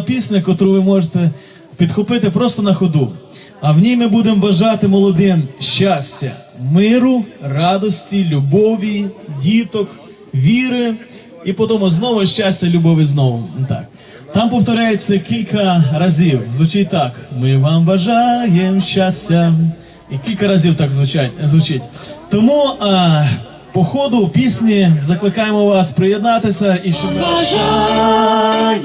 Пісня, яку ви можете підхопити просто на ходу. А в ній ми будемо бажати молодим щастя, миру, радості, любові, діток, віри, і потім знову щастя, любові знову. Так. Там повторяється кілька разів. Звучить так: ми вам бажаємо щастя. І кілька разів так звучать, звучить. Тому а, по ходу пісні закликаємо вас приєднатися і щоб. бажаєм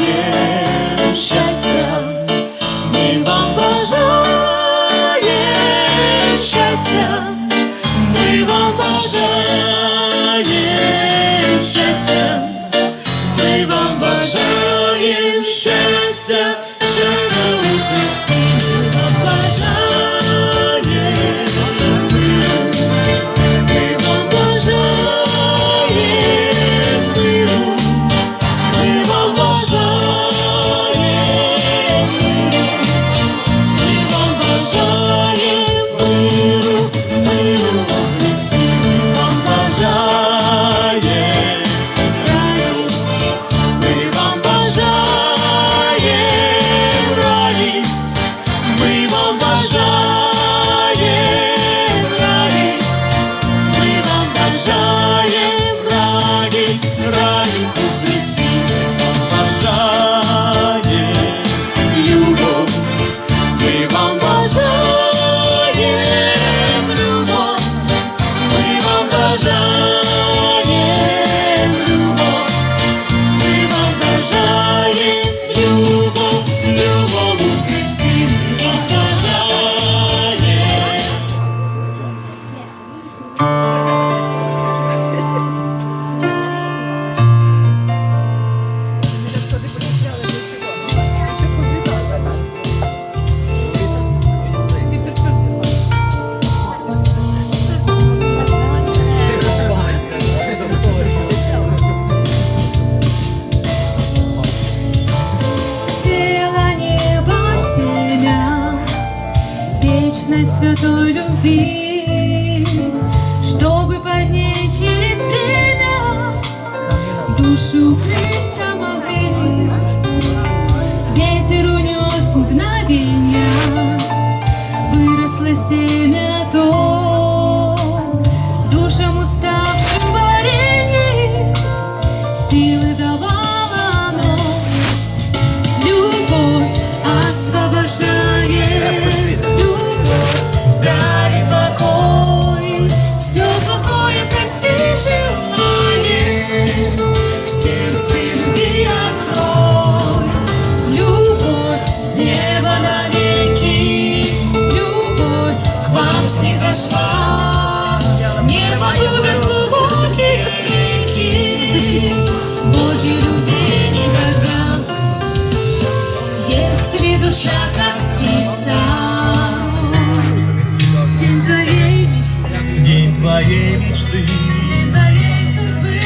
твоей мечты. день твоей судьбы.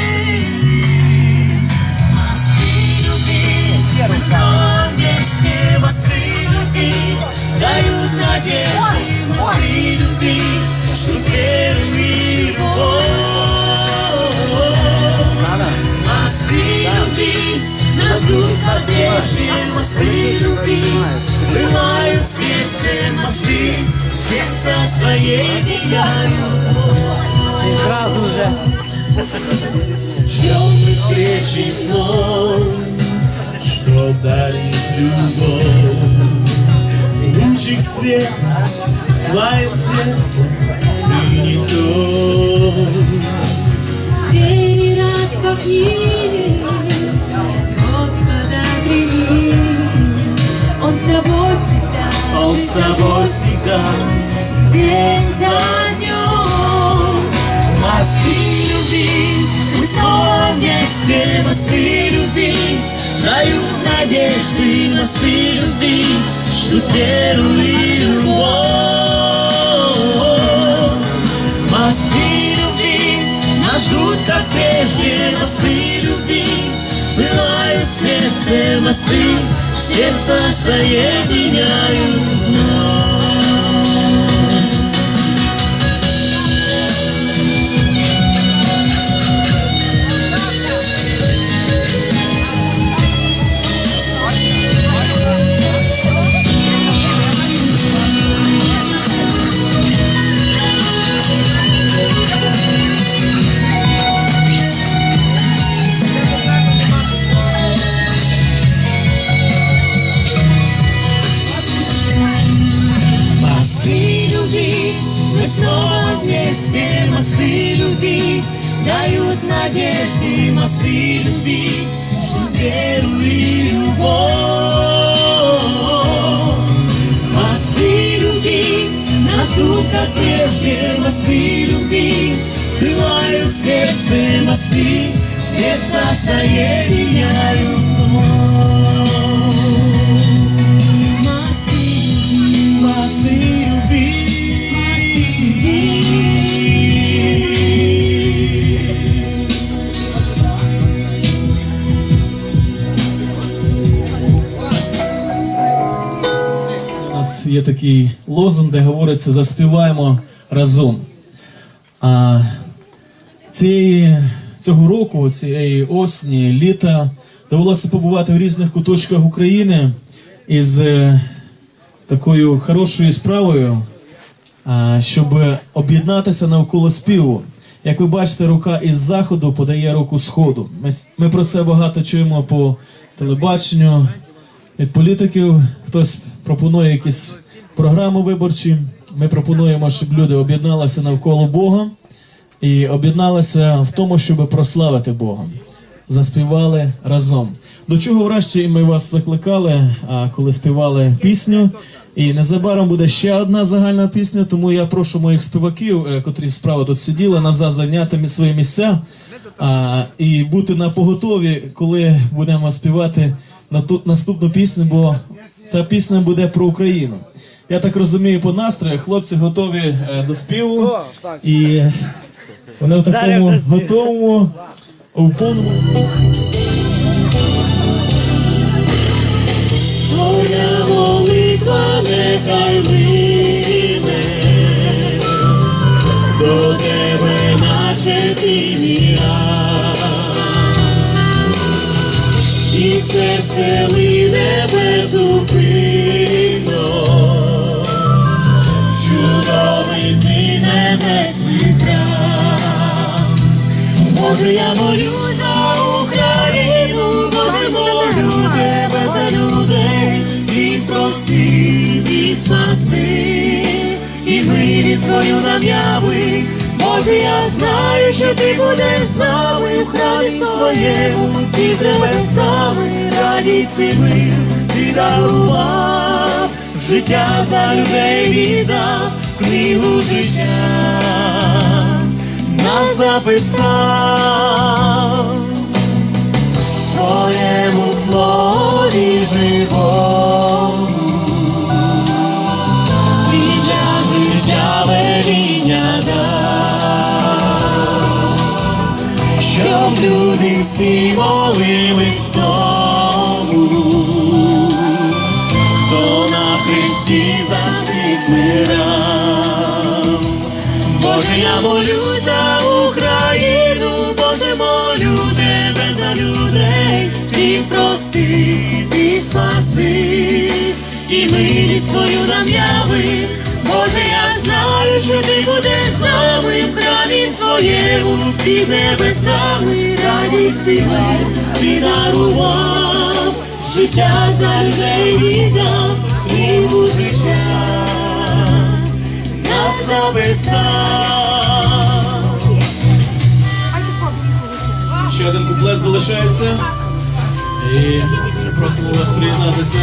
Мосты любви, мы строим вместе мосты любви, дают надежды, мосты любви, ждут веру и любовь. Мосты любви, нас ждут побежие, мосты любви, Бывают в сердце мосты, сердца соединяют. Сразу же. Ждем мы встречи вновь, Чтоб дарить любовь. Лучик свет в своем сердце принесет. Двери распахни, Господа прими, Он с тобой Он с тобой всегда. день за днем. Мосты любви, мы снова вместе, мосты любви, дают надежды, мосты любви, ждут веру и любовь. Мосты любви, нас ждут, как прежде, мосты любви, Бывают в сердце мосты, сердца соединяют все мосты любви Дают надежды мосты любви Что веру и любовь Мосты любви нас ждут, как прежде Мосты любви Пылают в сердце мосты Сердца соединяют вновь. Такий лозунг, де говориться заспіваємо разом. А цієї, цього року, цієї осені, літа довелося побувати в різних куточках України із е, такою хорошою справою, щоб об'єднатися навколо співу. Як ви бачите, рука із заходу подає руку сходу. Ми, ми про це багато чуємо по телебаченню від політиків. Хтось пропонує якісь програми виборчі. Ми пропонуємо, щоб люди об'єдналися навколо Бога і об'єдналися в тому, щоб прославити Бога. Заспівали разом. До чого врешті ми вас закликали, коли співали пісню. І незабаром буде ще одна загальна пісня, тому я прошу моїх співаків, е, котрі справа тут сиділи, назад зайняти свої місця а, і бути на поготові, коли будемо співати на ту, наступну пісню, бо ця пісня буде про Україну. Я так розумію, по настрою хлопці готові е, до співу, і вони в такому готовому, у повному. Твоя молитва нехай лине до тебе, наче півія, і серце лине безупинно, чудовий небесний храм. Боже, я молюсь за Україну, Боже, молю тебе за людей, і прости, і спаси, і милість свою нам яви. Боже, я знаю, що ти будеш з нами в храмі своєму, під небесами радість і мир ти дарував, життя за людей віддав, книгу життя нас записав своєму слові живому. Він для життя веління дав, щоб люди всі молились за людей, ти прости, ти спаси, і милість свою нам яви. Боже, я знаю, що ти будеш з нами в храмі своєму, під небесами радість і мир ти дарував, життя за людей віддав, книгу життя нас записав. Ще один куплет залишається. І просимо вас приєднатися.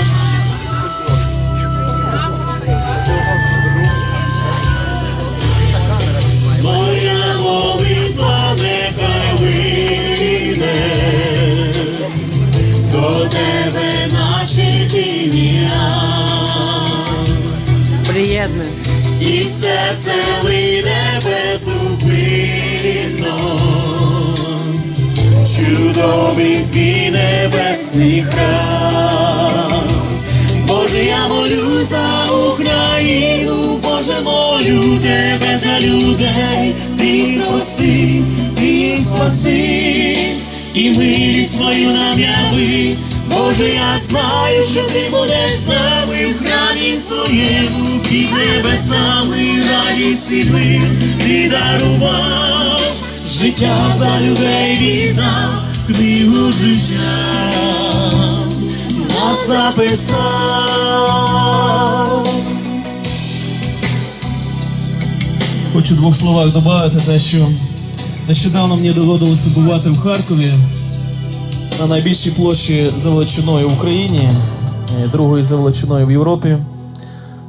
Моя молитва нехай лине до тебе, наче тім'я, Приєдно. і серце лине чудовий твій небесний храм. Боже, я молю за Україну, Боже, молю тебе за людей, ти прости, ти спаси, і милість свою нам яви. Боже, я знаю, що ти будеш з нами в храмі своєму, під небесами радість і мир ти дарував, життя за людей віддав, книгу життя нас записав. Хочу двох словах додати те, що нещодавно мені доводилося бувати в Харкові на найбільшій площі за величиною в Україні, е, другою за величиною в Європі.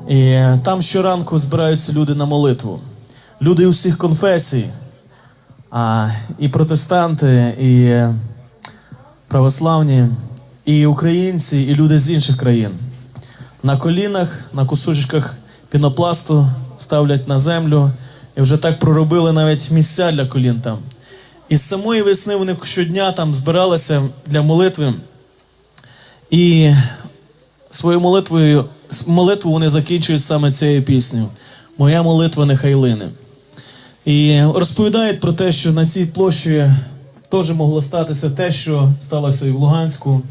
І там щоранку збираються люди на молитву. Люди усіх конфесій, а, і протестанти, і православні, і українці, і люди з інших країн. На колінах, на кусочках пінопласту ставлять на землю і вже так проробили навіть місця для колін там. І з самої весни вони щодня там збиралися для молитви. І свою молитвою, молитву вони закінчують саме цією піснею. Моя молитва нехай лине. І розповідають про те, що на цій площі теж могло статися те, що сталося і в Луганську,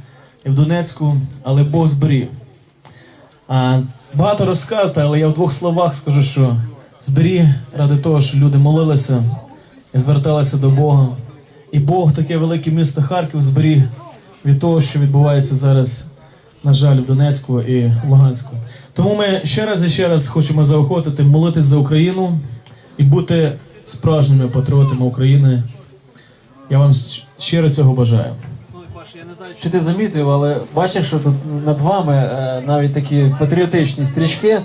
і в Донецьку, але Бог зберіг. А, багато розказати, але я в двох словах скажу, що зберіг ради того, що люди молилися і зверталися до Бога. І Бог таке велике місто Харків зберіг від того, що відбувається зараз, на жаль, в Донецьку і Луганську. Тому ми ще раз і ще раз хочемо заохотити молитись за Україну і бути справжніми патріотами України. Я вам щиро цього бажаю. Я не знаю, чи ти замітив, але бачиш, що тут над вами е, навіть такі патріотичні стрічки.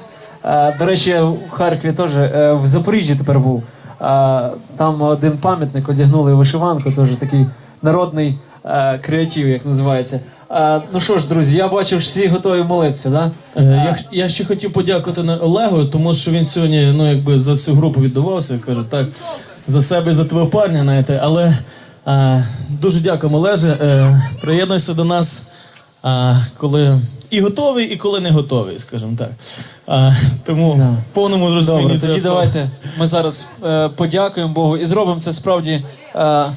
Е, До речі, я в Харкові теж е, в Запоріжжі тепер був. Е, Там один пам'ятник одягнули вишиванку, теж такий народний е, креатив, як називається. Е, Ну що ж, друзі, я бачив, що всі готові молитися, да? Е, Я, х- я ще хотів подякувати на- Олегу, тому що він сьогодні ну, якби за всю групу віддавався, кажу, так, за себе і за твого парня, знаєте, але дуже дякуємо, Олеже. Е, приєднуйся до нас, коли і готовий, і коли не готовий, скажімо так. Тому Да. повному розумінні цього тоді давайте ми зараз е, подякуємо Богу і зробимо це справді. Е, да.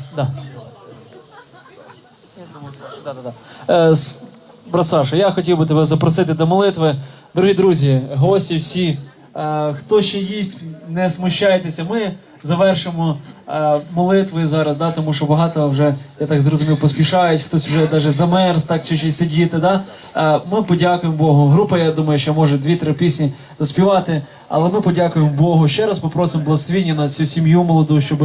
Я думаю, Саша, да, да, да. Е, с- брат Саша, я хотів би тебе запросити до молитви. Дорогі друзі, гості всі, хто ще їсть, не смущайтеся. Ми завершимо молитви зараз, да, тому що багато вже, я так зрозумів, поспішають, хтось вже навіть замерз, так чуть-чуть сидіти. Да? Е, ми подякуємо Богу. Група, я думаю, що може дві-три пісні заспівати, але ми подякуємо Богу. Ще раз попросимо благословіння на цю сім'ю молоду, щоб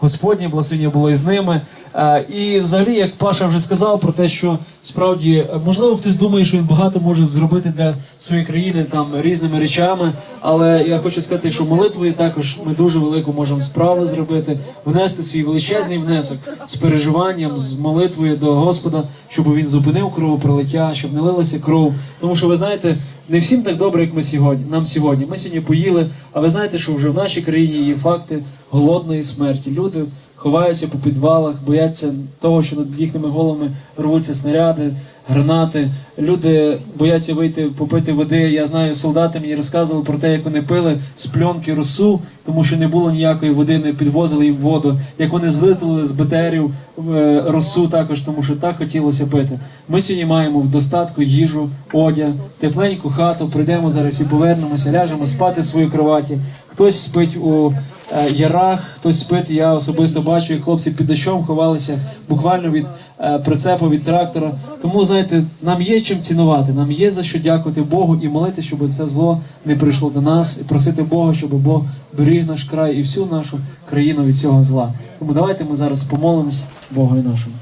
Господнє благословіння було із ними. Е, І взагалі, як Паша вже сказав про те, що справді е, можливо хтось думає, що він багато може зробити для своєї країни там різними речами. Але я хочу сказати, що молитвою також ми дуже велику можемо справу зробити, внести свій величезний внесок з переживанням, з молитвою до Господа, щоб він зупинив кровопролиття, щоб не лилася кров. Тому що ви знаєте, не всім так добре, як ми сьогодні. Нам сьогодні. Ми сьогодні поїли, а ви знаєте, що вже в нашій країні є факти голодної смерті. Люди ховаються по підвалах, бояться того, що над їхніми головами рвуться снаряди, гранати. Люди бояться вийти попити води. Я знаю, солдати мені розказували про те, як вони пили з пленки росу, тому що не було ніякої води, не підвозили їм воду. Як вони злизали з БТРів е, росу також, тому що так хотілося пити. Ми сьогодні маємо в достатку їжу, одяг, тепленьку хату. Прийдемо зараз і повернемося, ляжемо спати в своїй кроваті. Хтось спить у ярах, хтось спить. Я особисто бачу, як хлопці під дощом ховалися буквально від е, прицепу, від трактора. Тому знаєте, нам є чим цінувати, нам є за що дякувати Богу і молити, щоб це зло не прийшло до нас, і просити Бога, щоб Бог беріг наш край і всю нашу країну від цього зла. Тому давайте ми зараз помолимось Богові нашому.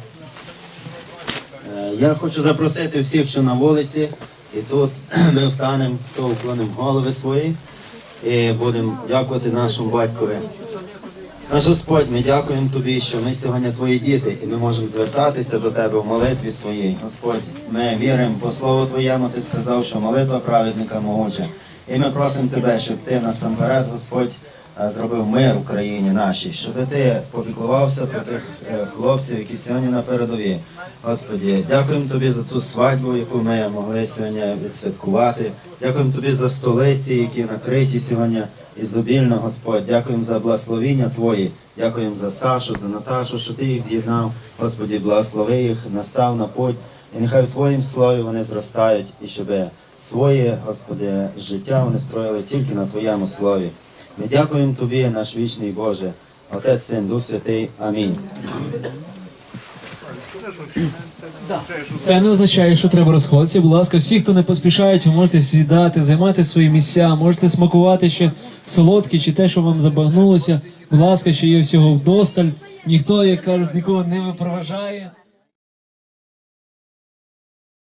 Е, Я хочу запросити всіх, що на вулиці, і тут ми встанемо, то уклонимо голови свої і будемо дякувати нашому батькові. Наш Господь, ми дякуємо Тобі, що ми сьогодні твої діти, і ми можемо звертатися до Тебе в молитві своїй. Господь, ми віримо по слову Твоєму, Ти сказав, що молитва праведника могуча. І ми просимо Тебе, щоб Ти насамперед, Господь, зробив мир в країні нашій, щоб ти попіклувався про тих е, хлопців, які сьогодні на передовій. Господі, дякуємо тобі за цю свадьбу, яку ми могли сьогодні відсвяткувати. Дякуємо тобі за столиці, які накриті сьогодні ізобільно, Господь. Дякуємо за благословіння Твої. Дякуємо за Сашу, за Наташу, що ти їх з'єднав. Господі, благослови їх, настав на путь. І нехай в Твоїм слові вони зростають, і щоб своє, Господи, життя вони строїли тільки на Твоєму слові. Ми дякуємо Тобі, наш вічний Боже, Отець, Син, Дух Святий. Амінь. Це не означає, що треба розходитися. Будь ласка, всі, хто не поспішають, ви можете сідати, займати свої місця, можете смакувати ще солодке чи те, що вам забагнулося. Будь ласка, ще є всього вдосталь. Ніхто, як кажуть, нікого не випроважає.